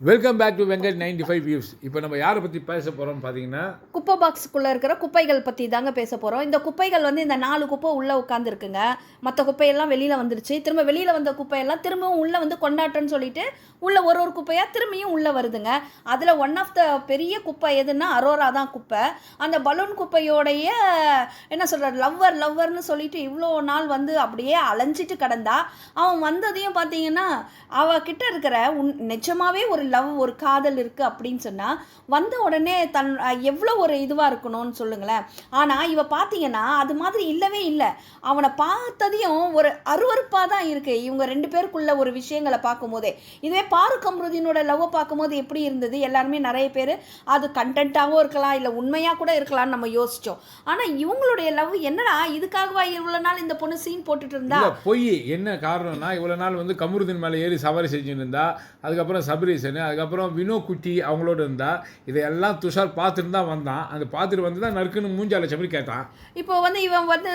Welcome back to Venkat ninety five views இப்போ நம்ம யாரை பற்றி பேச போகிறோம் பார்த்தீங்கன்னா குப்பை பாக்ஸுக்குள்ளே இருக்கிற குப்பைகள் பற்றி தாங்க பேச போகிறோம் இந்த குப்பைகள் வந்து இந்த நாலு குப்பை உள்ளே உட்காந்துருக்குங்க மற்ற குப்பையெல்லாம் வெளியில் வந்துருச்சு. திரும்ப வெளியில் வந்த குப்பையெல்லாம் திரும்பவும் உள்ளே வந்து கொண்டாட்டம்னு சொல்லிட்டு உள்ளே ஒரு ஒரு குப்பையாக திரும்பியும் உள்ளே வருதுங்க. அதில் ஒன் ஆஃப் த பெரிய குப்பை எதுன்னா அரோரா தான் குப்பை. அந்த பலூன் குப்பையோடைய என்ன சொல்கிற லவ்வர் லவ்வர்னு சொல்லிட்டு இவ்வளோ நாள் வந்து அப்படியே அலைஞ்சிட்டு கிடந்தா அவன் வந்ததையும் பார்த்தீங்கன்னா அவகிட்ட இருக்கிற உன் நிஜமாவே ஒரு லவ் ஒரு காதல் இருக்குது அப்படின்னு சொன்னால் வந்த உடனே தன் எவ்வளோ ஒரு இதுவாக இருக்கணும்னு சொல்லுங்களேன். ஆனால் இவ பார்த்தீங்கன்னா அது மாதிரி இல்லவே இல்லை. அவனை பார்த்ததையும் ஒரு அருவறுப்பாக தான் இருக்குது இவங்க ரெண்டு பேருக்குள்ள ஒரு விஷயங்களை பார்க்கும்போதே. இதுவே பாரு கம்ருதீனோட லவ்வை பார்க்கும்போது எப்படி இருந்தது? எல்லாருமே நிறைய பேர் அது கண்டென்ட்டாகவும் இருக்கலாம் இல்லை உண்மையாக கூட இருக்கலாம்னு நம்ம யோசித்தோம் ஆனால் இவங்களுடைய லவ் என்னடா இதுக்காகவா இவ்வளோ நாள் இந்த பொண்ணு சீன் போட்டுட்டு இருந்தா? பொய். என்ன காரணம்னா இவ்வளோ நாள் வந்து கமருதீன் மேலே ஏறி சவாரி செஞ்சுட்டு இருந்தா அதுக்கப்புறம் சபரீசன் அதுக்கப்புறம் வினோ குட்டி அவங்களோட இருந்தா இதையெல்லாம் துஷார் பார்த்துட்டு தான் வந்தான். அந்த பார்த்துட்டு வந்து தான் நறுக்குன்னு மூஞ்சால சபரி கேட்டான். இப்போ வந்து இவன் வந்து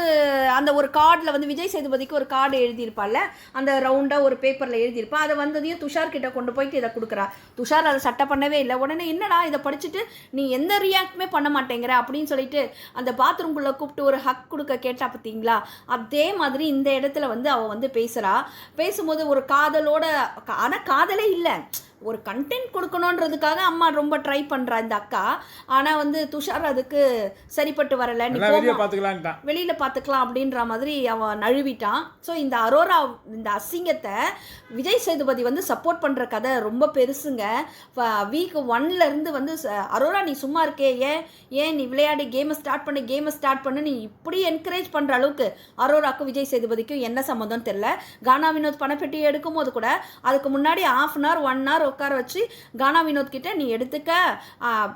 அந்த ஒரு கார்டில் வந்து விஜய் சேதுபதிக்கு ஒரு கார்டு எழுதியிருப்பாள்ல அந்த ரவுண்டாக ஒரு பேப்பரில் எழுதியிருப்பான். அதை வந்ததையும் துஷார் கிட்ட கொண்டு போயிட்டு இதை கொடுக்குறா. துஷார் அதை சட்டை பண்ணவே இல்லை. உடனே என்னடா இதை படிச்சுட்டு நீ எந்த ரியாக்டுமே பண்ண மாட்டேங்கிற அப்படின்னு சொல்லிட்டு அந்த பாத்ரூம்குள்ளே கூப்பிட்டு ஒரு ஹக் கொடுக்க கேட்டா பார்த்தீங்களா? அதே மாதிரி இந்த இடத்துல வந்து அவள் வந்து பேசுகிறா பேசும்போது ஒரு காதலோட ஆனால் காதலே இல்லை. ஒரு கண்டென்ட் கொடுக்கணுன்றதுக்காக அம்மா ரொம்ப ட்ரை பண்ணுறா இந்த அக்கா. ஆனால் வந்து துஷார் அதுக்கு சரிப்பட்டு வரல. வெளியில் பார்த்துக்கலாம் அப்படின்ற மாதிரி அவன் நழுவிட்டான். ஸோ இந்த அரோரா இந்த அசிங்கத்தை விஜய் சேதுபதி வந்து சப்போர்ட் பண்ணுற கதை ரொம்ப பெருசுங்க. வீக் இருந்து வந்து அரோரா நீ சும்மா இருக்கே ஏன்? ஏன் நீ விளையாடி கேமை ஸ்டார்ட் பண்ணு கேமை ஸ்டார்ட் பண்ணு நீ இப்படி என்கரேஜ் பண்ணுற அளவுக்கு அரோராக்கும் விஜய் சேதுபதிக்கும் என்ன சம்மந்தம் தெரில கானா வினோத் பணப்பெட்டி எடுக்கும் போது கூட அதுக்கு முன்னாடி half an hour one hour உட்கார வச்சு கானா வினோத் கிட்ட நீ எடுத்துக்க.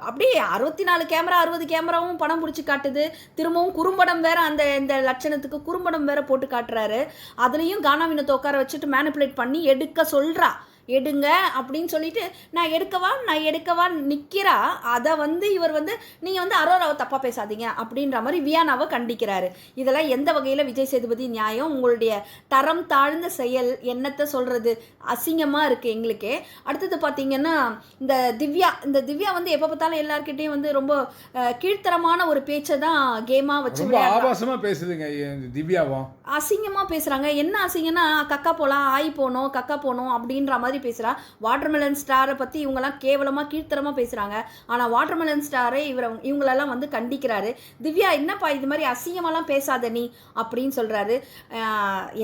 அப்படியே அறுபத்தி நாலு கேமரா அறுபது கேமராவும் படம் பிடிச்சி காட்டுது. திரும்பவும் குறும்படம் வேற அந்த இந்த லட்சணத்துக்கு குறும்படம் வேற போட்டு காட்டுறாரு. அதுலேயும் கானா வினோத்தை உட்கார வச்சுட்டு மேனிப்புலேட் பண்ணி எடுக்க சொல்கிறா எடுங்க அப்படின்னு சொல்லிட்டு நான் எடுக்கவா? நான் எடுக்கவா? நிற்கிறா அதை வந்து இவர் வந்து நீங்கள் வந்து அரோராவை தப்பாக பேசாதீங்க. அப்படின்ற மாதிரி வியானாவை கண்டிக்கிறாரு. இதெல்லாம் எந்த வகையில் விஜய் சேதுபதி நியாயம்? உங்களுடைய தரம் தாழ்ந்த செயல் என்னத்தை சொல்கிறது அசிங்கமாக இருக்குது எங்களுக்கே. அடுத்தது பார்த்தீங்கன்னா இந்த திவ்யா இந்த திவ்யா வந்து எப்போ பார்த்தாலும் எல்லார்கிட்டயும் வந்து ரொம்ப கீழ்த்தரமான ஒரு பேச்சை தான் கேமாக வச்சு. ஆபாசமாக பேசுதுங்க திவ்யாவும். அசிங்கமாக பேசுகிறாங்க என்ன அசிங்கம்னா கக்கா போகலாம் ஆய் போகணும் கக்கா போகணும் அப்படின்ற மாதிரி பேசுகிறா வாட்டர்மெலன் ஸ்டாரை பற்றி இவங்கெல்லாம் கேவலமாக கீழ்த்தரமாக பேசுகிறாங்க ஆனால் வாட்டர்மெலன் ஸ்டாரே இவரை இவங்களெல்லாம் வந்து கண்டிக்கிறாரு. திவ்யா என்னப்பா இது மாதிரி அசிங்கமெல்லாம் பேசாத நீ? அப்படின்னு சொல்கிறாரு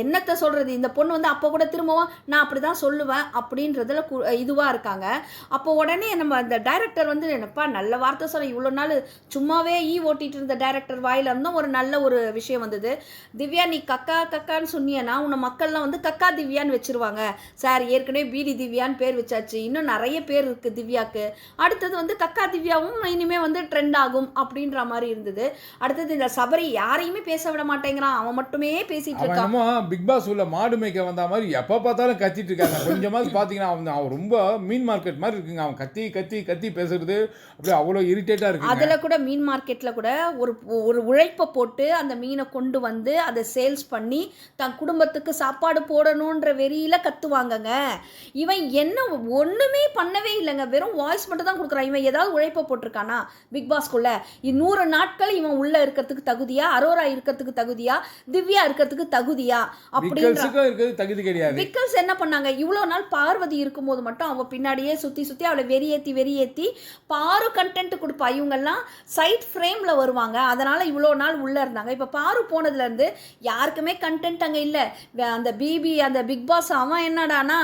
என்னத்தை சொல்கிறது இந்த பொண்ணு வந்து அப்போ கூட திரும்பவும் நான் அப்படி தான் சொல்லுவேன் அப்படின்றதுல இதுவாக இருக்காங்க. அப்போ உடனே நம்ம அந்த டைரக்டர் வந்து என்னப்பா நல்ல வார்த்தை சொல்ல இவ்வளோ நாள் சும்மாவே ஈ ஓட்டிட்டு இருந்த டைரக்டர் வாயில் இருந்தும் ஒரு நல்ல ஒரு விஷயம் வந்தது. திவ்யா நீ கக்கா கக்கான்னு சொன்னியன்னா உன்னை மக்கள்லாம் வந்து கக்கா திவ்யான்னு வச்சிருவாங்க. சார் ஏற்கனவே பிடி திவ்யான்னு பேர் வச்சாச்சு. இன்னும் நிறைய பேர் இருக்கு திவ்யாக்கு. அடுத்தது வந்து கக்கா திவ்யாவும் இனிமே வந்து ட்ரெண்ட் ஆகும் அப்படின்ற மாதிரி இருந்தது. அடுத்தது இந்த சபரி யாரையுமே பேச விட மாட்டேங்கிறான். அவன் மட்டுமே பேசிட்டு இருக்கான். பிக் பாஸ் உள்ள மாடு மேய்க்க வந்த மாதிரி எப்போ பார்த்தாலும் கத்திட்டு இருக்காங்க. கொஞ்சமாவது பார்த்தீங்கன்னா அவன் அவன் ரொம்ப மீன் மார்க்கெட் மாதிரி இருக்குங்க. அவன் கத்தி கத்தி கத்தி பேசுறது அப்படியே அவ்வளோ இரிட்டேட்டாக இருக்குங்க. அதில் கூட மீன் மார்க்கெட்டில் கூட ஒரு ஒரு உழைப்பை போட்டு அந்த மீனை கொண்டு வந்து அதை சேல்ஸ் பண்ணி தன் குடும்பத்துக்கு சாப்பாடு போடணுன்ற வெறியில் கத்துவாங்கங்க. இவன் என்ன ஒன்றுமே பண்ணவே இல்லைங்க. வெறும் வாய்ஸ் மட்டும் தான் கொடுக்குறான். இவன் ஏதாவது உழைப்பை போட்டிருக்கானா? பிக் பாஸ்க்குள்ள நூறு நாட்கள் இவன் உள்ளே இருக்கிறதுக்கு தகுதியா? அரோரா இருக்கிறதுக்கு தகுதியா? திவ்யா இருக்கிறதுக்கு தகுதியா? அப்படின்ற தகுதி கிடையாது. விக்கல்ஸ் என்ன பண்ணாங்க? இவ்வளோ நாள் பார்வதி இருக்கும்போது மட்டும் அவள் பின்னாடியே சுற்றி சுற்றி அவளை வெறியேற்றி வெறியேற்றி பாரு கண்டென்ட் கொடுப்பா. இவங்கெல்லாம் சைட் ஃப்ரேமில் வருவாங்க. அதனால் இவ்வளோ நாள் உள்ளே இருந்தாங்க. இப்போ பாரு போனதுலேருந்து யாருக்குமே கண்டென்ட் அங்கே இல்லை. அந்த பிபி அந்த பிக் பாஸ் அவன் என்னடானா?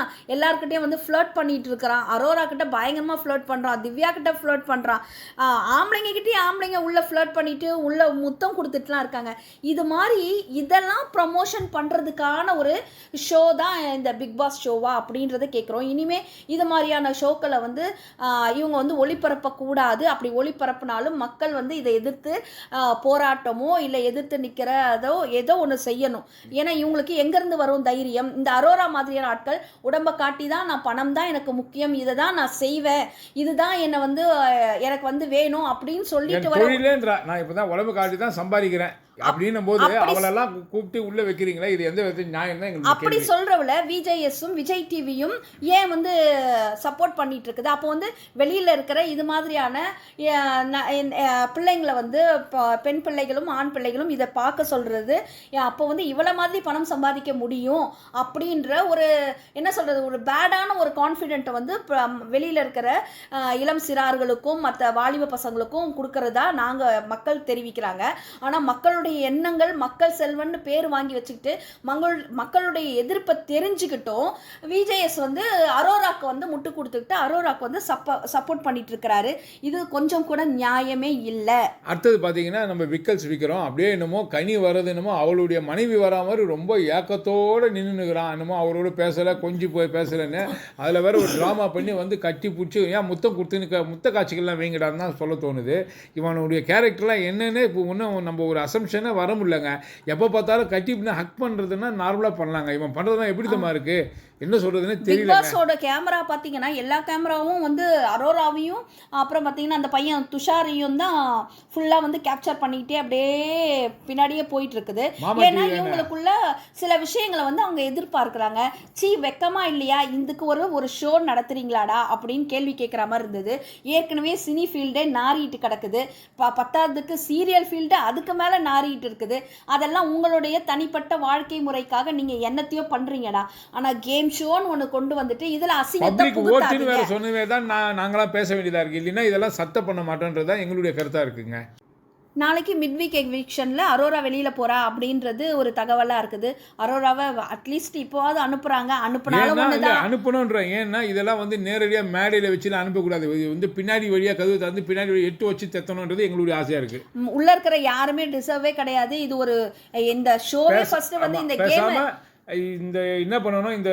கிட்டே வந்து ஃப்ளர்ட் பண்ணிட்டு இருக்கிறான் அரோரா கிட்ட பயங்கரமாக ஃப்ளர்ட் பண்ணுறான் திவ்யா கிட்ட ஃப்ளர்ட் பண்ணுறான் ஆம்பளைங்க கிட்டேயும் ஆம்பளைங்க உள்ள ஃப்ளர்ட் பண்ணிட்டு உள்ள முத்தம் கொடுத்துட்டுலாம் இருக்காங்க. இது மாதிரி இதெல்லாம் ப்ரமோஷன் பண்ணுறதுக்கான ஒரு ஷோ தான் இந்த பிக் பாஸ் ஷோவா அப்படின்றத கேட்குறோம் இனிமே இது மாதிரியான ஷோக்களை வந்து இவங்க வந்து ஒளிபரப்பக்கூடாது அப்படி ஒளிபரப்புனாலும் மக்கள் வந்து இதை எதிர்த்து போராட்டமோ இல்லை எதிர்த்து நிற்கிறதோ ஏதோ ஒன்று செய்யணும். ஏன்னா இவங்களுக்கு எங்கேருந்து வரும் தைரியம்? இந்த அரோரா மாதிரியான ஆட்கள் உடம்பை காட்டி தான் நான் பணம் தான் எனக்கு முக்கியம் இதை தான் நான் செய்வேன் இதுதான் என்னை வந்து எனக்கு வந்து வேணும் அப்படின்னு சொல்லிட்டு வர நான் இப்போ தான் உடம்பு காட்டி தான் சம்பாதிக்கிறேன். அப்படின்னும் போது அவளெல்லாம் கூப்பிட்டு உள்ள வைக்கிறீங்களா இது எந்த விதத்தில் நியாயம் தான் அப்படி. சொல்றவள விஜய்எஸும் விஜய் டிவியும் ஏன் வந்து சப்போர்ட் பண்ணிட்டு இருக்குது அப்போ வந்து வெளியில இருக்கிற இது மாதிரியான பிள்ளைங்களை வந்து ப- பெண் பிள்ளைகளும் ஆண் பிள்ளைகளும் இதை பார்க்க சொல்றது. அப்போ வந்து இவ்வளோ மாதிரி பணம் சம்பாதிக்க முடியும் அப்படின்ற ஒரு என்ன சொல்றது ஒரு சேடான ஒரு கான்ஃபிடென்ட்டை வந்து வெளியில் இருக்கிற இளம் சிறார்களுக்கும் மற்ற வாலிப பசங்களுக்கும் கொடுக்கறதா நாங்கள் மக்கள் தெரிவிக்கிறாங்க. ஆனால் மக்களுடைய எண்ணங்கள் மக்கள் செல்வன்னு பேர் வாங்கி வச்சுக்கிட்டு மங்கள் மக்களுடைய எதிர்ப்பை தெரிஞ்சுக்கிட்டும் விஜேஎஸ் வந்து அரோராக்கு வந்து முட்டு கொடுத்துக்கிட்டு அரோராக்கு வந்து சப்ப சப்போர்ட் பண்ணிட்டு இருக்கிறாரு இது கொஞ்சம் கூட நியாயமே இல்லை. அடுத்தது பார்த்தீங்கன்னா நம்ம விக்கல்ஸ் விற்கிறோம் அப்படியே என்னமோ கனி வர்றது என்னமோ அவளுடைய மனைவி வரா மாதிரி ரொம்ப ஏக்கத்தோடு நின்றுனுக்குறான் என்னமோ அவரோட பேசலை கொஞ்சி போய் பேசலைன்னு அதில் வேற ஒரு ட்ராமா பண்ணி வந்து கட்டி பிடிச்சி ஏன் முத்தம் கொடுத்துன்னு முத்த காட்சிகள்லாம் வைங்கடான்னு தான் சொல்ல தோணுது. இவனுடைய கேரக்டர்லாம் என்னன்னு இப்போ இன்னும் நம்ம ஒரு அசம்ஷனே வர முடியலங்க. எப்போ பார்த்தாலும் கட்டி ஹக் பண்ணுறதுன்னா நார்மலாக பண்ணலாங்க. இவன் பண்ணுறதுலாம் எப்படி தம்மா இருக்குது என்ன சொல்கிறதுன்னு பிக் தெரியல பாஸோட கேமரா பார்த்தீங்கன்னா எல்லா கேமராவும் வந்து அரோராவையும் அப்புறம் பார்த்தீங்கன்னா அந்த பையன் துஷாரையும் தான் ஃபுல்லாக வந்து கேப்சர் பண்ணிக்கிட்டே அப்படியே பின்னாடியே போயிட்டு இருக்குது ஏன்னா இவங்களுக்குள்ள சில விஷயங்களை வந்து அவங்க எதிர்பார்க்குறாங்க. சீ வெக்கமா இல்லையா? இதுக்கு ஒரு ஒரு ஷோ நடத்துறீங்களாடா? அப்படின்னு கேள்வி கேட்குற மாதிரி இருந்தது. ஏற்கனவே சினி ஃபீல்டே நாறிட்டு கிடக்குது. ப பத்தாவதுக்கு சீரியல் ஃபீல்டு அதுக்கு மேலே நாறிட்டு இருக்குது. அதெல்லாம் உங்களுடைய தனிப்பட்ட வாழ்க்கை முறைக்காக நீங்கள் என்னத்தையோ பண்ணுறீங்கடா ஆனால் கேம் ஷோன்னு ஒன்று கொண்டு வந்துட்டு இதில் அசிங்கத்தை ஓட்டுன்னு வேற சொன்னவே தான் நான் நாங்களாம் பேச வேண்டியதாக இருக்குது இல்லைன்னா இதெல்லாம் சத்த பண்ண மாட்டோன்றது தான் எங்களுடைய கருத்தாக இருக்குங்க. நாளைக்கு மிட்வீக் எவிக்ஷனில் அரோரா வெளியில் போகிறா அப்படின்றது ஒரு தகவலாக இருக்குது. அரோராவை அட்லீஸ்ட் இப்போவாவது அனுப்புகிறாங்க அனுப்புனாலும் ஏன்னா ஒன்று இல்லை தான் அனுப்பணுன்ற ஏன்னா இதெல்லாம் வந்து நேரடியாக மேடையில் வச்சுலாம் அனுப்பக்கூடாது. இது வந்து பின்னாடி வழியாக கதவு திறந்து பின்னாடி வழி எட்டு வச்சு தெத்தணுன்றது எங்களுடைய ஆசையாக இருக்குது உள்ள இருக்கிற யாருமே டிசர்வே கிடையாது. இது ஒரு இந்த ஷோவே ஃபர்ஸ்ட் வந்து இந்த கேம் இந்த என்ன பண்ணணும் இந்த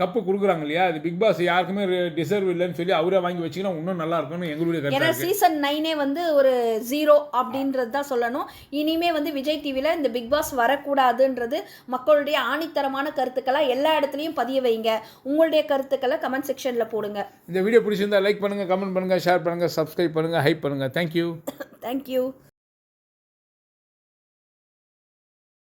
கப்பு கொடுக்குறாங்க இல்லையா? அது பிக் பாஸ் யாருக்குமே டிசர்வ் இல்லைன்னு சொல்லி அவரே வாங்கி வச்சுக்கினா இன்னும் நல்லா இருக்கும்னு எங்களுடைய ஏன்னா சீசன் நைனே வந்து ஒரு ஜீரோ அப்படின்றது தான் சொல்லணும். இனிமே வந்து விஜய் டிவியில் இந்த பிக் பாஸ் வரக்கூடாதுன்றது மக்களுடைய ஆணித்தரமான கருத்துக்களை எல்லா இடத்துலையும் பதிய வைங்க. உங்களுடைய கருத்துக்களை கமெண்ட் செக்ஷனில் போடுங்க. இந்த வீடியோ பிடிச்சிருந்தா லைக் பண்ணுங்க கமெண்ட் பண்ணுங்க ஷேர் பண்ணுங்க சப்ஸ்கிரைப் பண்ணுங்க ஹைப் பண்ணுங்க. Thank you thank you